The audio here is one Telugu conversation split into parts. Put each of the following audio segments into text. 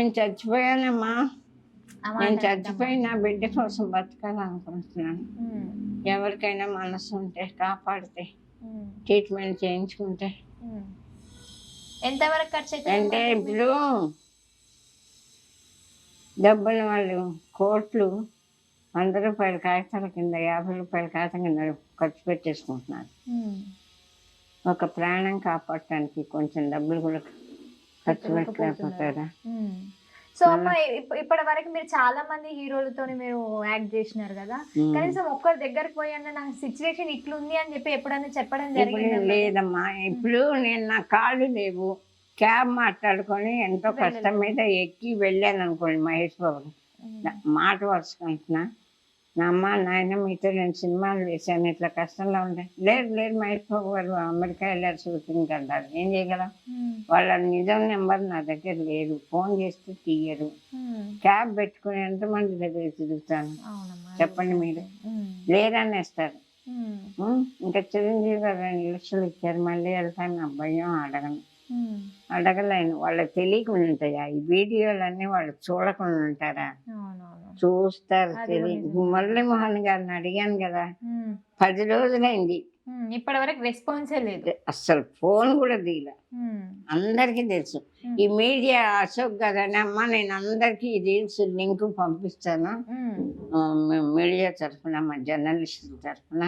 నేను చచ్చిపోయానమ్మా నేను. చచ్చిపోయి నా బిడ్డ కోసం బతకాలనుకుంటున్నాను. ఎవరికైనా మనసు ఉంటే కాపాడితే ట్రీట్మెంట్ చేయించుకుంటే. ఎంతవరకు ఖర్చు అంటే ఇప్పుడు డబ్బులు వాళ్ళు కోట్లు వంద రూపాయల కాగితాల కింద యాభై రూపాయల కాగితం కింద ఖర్చు పెట్టేసుకుంటున్నారు. ఒక ప్రాణం కాపాడటానికి కొంచెం డబ్బులు కూడా సో అమ్మ ఇప్ప- ఇప్పటి వరకు మీరు చాలా మంది హీరోలతో మీరు యాక్ట్ చేసినారు కదా. కనీసం ఒక్కరి దగ్గరకు పోయి అన్న నా సిచ్యువేషన్ ఇట్లుంది అని చెప్పి ఎప్పుడైనా చెప్పడం జరిగింది లేదమ్మా. ఇప్పుడు నేను నా కాళ్ళు లేవు. క్యాబ్ మాట్లాడుకొని ఎంతో కష్టం మీద ఎక్కి వెళ్ళాను అనుకోండి మహేష్ బాబు. మాట వరుసకుంటున్నా అమ్మ నాయన మీతో నేను సినిమాలు వేసాను ఇట్లా కష్టంలో ఉండే లేదు లేదు బాబు గారు అమెరికా వెళ్ళారు షూటింగ్ అంటారు ఏం చేయగలం? వాళ్ళ నిజం నెంబర్ నా దగ్గర లేదు. ఫోన్ చేస్తే తీయరు. క్యాబ్ పెట్టుకుని ఎంతమంది దగ్గర తిరుగుతాను? చెప్పండి మీరు. లేరనేస్తారు? ఇంకా చిరంజీవి గారు రెండు లక్షలు ఇచ్చారు. మళ్ళీ వెళ్తాను. నా భయం అడగను. అడగలేను. వాళ్ళకి తెలియకుండా ఉంటాయా? ఈ వీడియోలన్నీ వాళ్ళు చూడకుండా ఉంటారా? చూస్తారు అది తెలియదు మురళీమోహన్ గారిని అడిగాను కదా. పది రోజులైంది. ఇప్పటి వరకు రెస్పాన్సే లేదు. అసలు ఫోన్ కూడా ఉమ్, అందరికీ తెలుసు. ఈ మీడియా అశోక్ గారని అమ్మ నేను అందరికీ ఈ రీల్స్ లింక్ పంపిస్తాను. మీడియా తరఫున మా జర్నలిస్టుల తరఫున.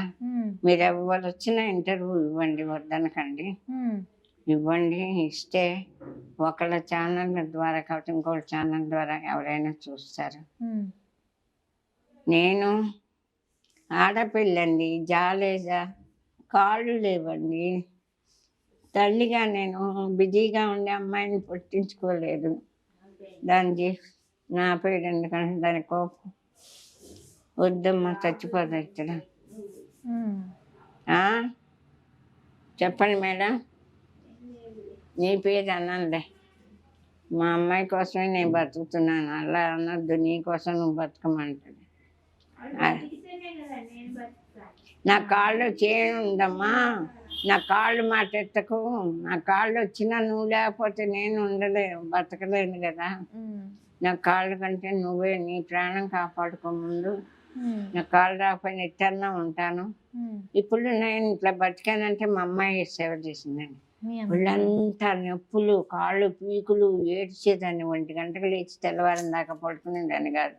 మీరు ఎవరు వచ్చినా ఇంటర్వ్యూ ఇవ్వండి వద్దనకండి. ఇవ్వండి ఇస్తే ఒకళ్ళ ఛానల్ ద్వారా కాబట్టి ఇంకొకళ్ళ ఛానల్ ద్వారా ఎవరైనా చూస్తారు. నేను ఆడపిల్లండి జాలేజా కాళ్ళు లేవండి. తల్లిగా నేను బిజీగా ఉండే అమ్మాయిని పుట్టించుకోలేదు. దానికి నా పేరు ఎందుకంటే దాని కోపం. వద్దమ్మా ఇక్కడ. ఆ? చెప్పండి మేడం. నీ పేరు అనంలే మా అమ్మాయి కోసమే నేను బతుకుతున్నాను. అలా అనొద్దు. నీ కోసం నువ్వు బతకమంటాడు నా కాళ్ళు చేయను ఉందమ్మా నా కాళ్ళు మాటెత్తకు. నా కాళ్ళు వచ్చినా నువ్వు లేకపోతే నేను ఉండలేను బతకలేను కదా. నా కాళ్ళు కంటే నువ్వే నీ ప్రాణం కాపాడుకో ముందు. నా కాళ్ళు రాకపోయినా ఎట్టన్నా ఉంటాను. ఇప్పుడు నేను ఇట్లా బతికానంటే మా అమ్మాయి సేవ చేసిందండి. ఒళ్ళంతా నొప్పులు కాళ్ళు పీకులు ఏడ్చేదాన్ని. ఒంటి గంటకు లేచి తెల్లవారం దాకా పడుకునేదాన్ని కాదు.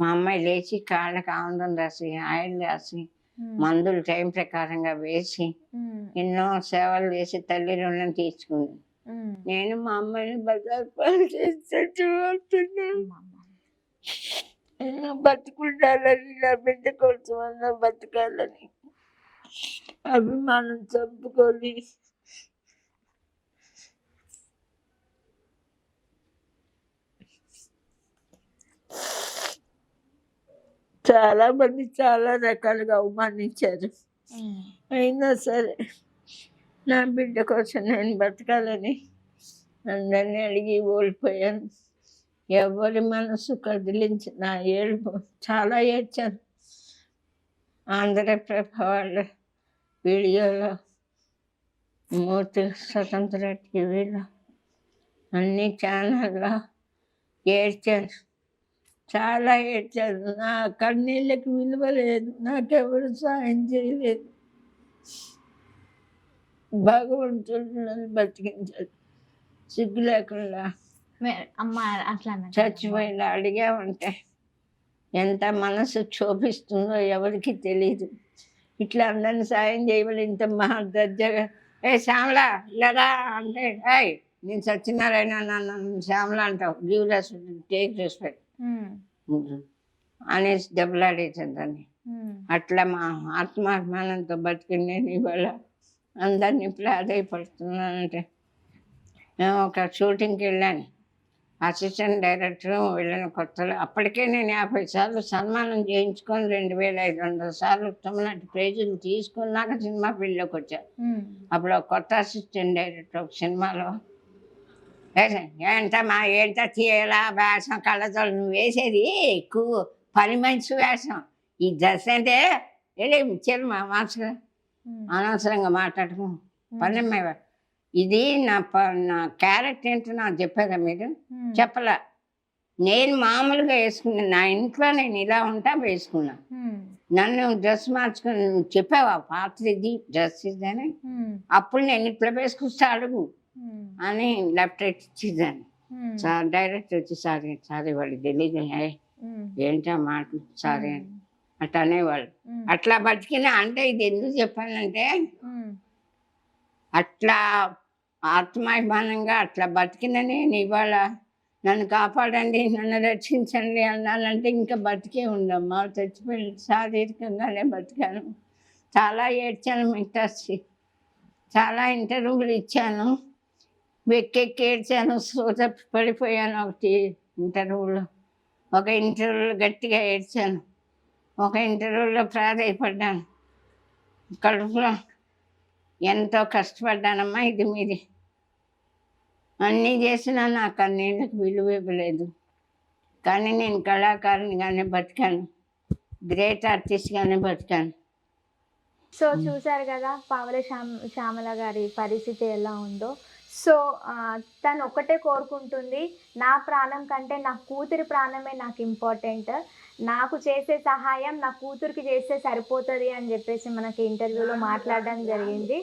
మా అమ్మాయి లేచి కాళ్ళకి ఆనందం రాసి ఆయిల్ రాసి మందులు టైం ప్రకారంగా వేసి ఎన్నో సేవలు చేసి తల్లి రుణం తీర్చుకుంది. నేను మా అమ్మాయిని బజార్. బతుకుండాలని నా బిడ్డ కోసం అన్న బతకాలని అభిమానం చంపుకొని చాలా మంది చాలా రకాలుగా అవమానించారు. అయినా సరే నా బిడ్డ కోసం నేను బతకాలని అందరినీ అడిగి ఓడిపోయాను. ఎవరి మనసు కదిలించి నా ఏడుపు చాలా ఏడ్చాను. ఆంధ్రప్రభ వాళ్ళ వీడియోలో మూర్తి స్వతంత్ర టీవీలో అన్ని ఛానల్లో ఏడ్చాను. చాలా ఏడ్చాను నా కన్నీళ్ళకి విలువ లేదు. నాకెవరు సాయం చేయలేదు. భగవంతుడు నన్ను బతికించాడు. సిగ్గు లేకుండా అమ్మ అట్లా. చచ్చిపోయిన అడిగామంటే ఎంత మనసు క్షోభిస్తుందో ఎవరికి తెలియదు ఇట్లా అందరిని సాయం చేయమని ఇంత మహా దర్జాగా ఏ శ్యామలా లేదా అంటే ఏయ్ నేను సత్యనారాయణ నన్ను శ్యామల అంటావు. గివ్ రెస్ టేక్ రెస్పెక్ట్. అనేసి దెబ్బలాడేసాను దాన్ని ఉమ్, అట్లా మా ఆత్మాభిమానంతో బతికింది నేను ఇవాళ అందరినీ ఇప్పుడు ఆదాయపడుతున్నానంటే నేను ఒక షూటింగ్కి వెళ్ళాను. అసిస్టెంట్ డైరెక్టర్ వెళ్ళిన కొత్తలో అప్పటికే నేను యాభై సార్లు సన్మానం చేయించుకొని రెండు వేల ఐదు వందల సార్లు తమిళనాటి ప్రైజులు తీసుకున్నాక సినిమా ఫీల్డ్లోకి వచ్చాను అప్పుడు ఒక కొత్త అసిస్టెంట్ డైరెక్టర్ ఒక సినిమాలో ఏంటమ్మా ఏంట తీయలా వేషం కళ్ళజోలు నువ్వు వేసేది ఎక్కువ పని మనిషి వేషం. ఈ డ్రెస్ అంటే వెళ్ళి ఇచ్చారు మా మనసుగా అనవసరంగా మాట్లాడుకో. ఉమ్, పని అమ్మాయి ఇది నా నా క్యారెక్టర్ ఏంటో నాకు చెప్పారా మీరు? చెప్పలా. నేను మామూలుగా వేసుకున్నాను నా ఇంట్లో నేను ఇలా ఉంటా వేసుకున్నా. నన్ను డ్రెస్ మార్చుకుని నువ్వు చెప్పావా? పాత్ర ఇది డ్రెస్ ఇది అని? అప్పుడు నేను ఇట్లా వేసుకొస్తా అడుగు. అని లెఫ్ట్ ఇచ్చేదాన్ని. సార్ డైరెక్ట్ వచ్చి సారీ సారీ వాళ్ళు తెలియదు ఏంటా మాటలు సారీ అని. అట్లా అనేవాళ్ళు. అట్లా బతికిన అంటే ఇది ఎందుకు చెప్పానంటే అట్లా ఆత్మాభిమానంగా అట్లా బతికిన నేను ఇవాళ నన్ను కాపాడండి నన్ను రక్షించండి అన్నానంటే ఇంకా బతికే ఉండమ్మా చచ్చిపోయి శారీరకంగానే బతికాను. చాలా ఏడ్చాను మిగతాసి చాలా ఇంటర్వ్యూలు ఇచ్చాను. వెక్కెక్కి ఏడ్చాను సోత పడిపోయాను ఒకటి ఇంటర్వ్యూలో ఒక ఇంటర్వ్యూలో గట్టిగా ఏడ్చాను. ఒక ఇంటర్వ్యూలో ప్రాధాయపడ్డాను. కడుపులో ఎంతో కష్టపడ్డానమ్మా ఇది మీది. అన్నీ చేసినా నాకు అన్నింటికి విలువ ఇవ్వలేదు. కానీ నేను కళాకారునిగానే బతికాను. గ్రేట్ ఆర్టిస్ట్గానే బతికాను. సో చూశారు కదా పావల శ్యామ శ్యామల గారి పరిస్థితి ఎలా ఉందో. సో తను ఒకటే కోరుకుంటుంది నా ప్రాణం కంటే నా కూతురి ప్రాణమే నాకు ఇంపార్టెంట్ నాకు చేసే సహాయం నా కూతురికి చేస్తే సరిపోతుంది అని చెప్పేసి మనకి ఇంటర్వ్యూలో మాట్లాడడం జరిగింది.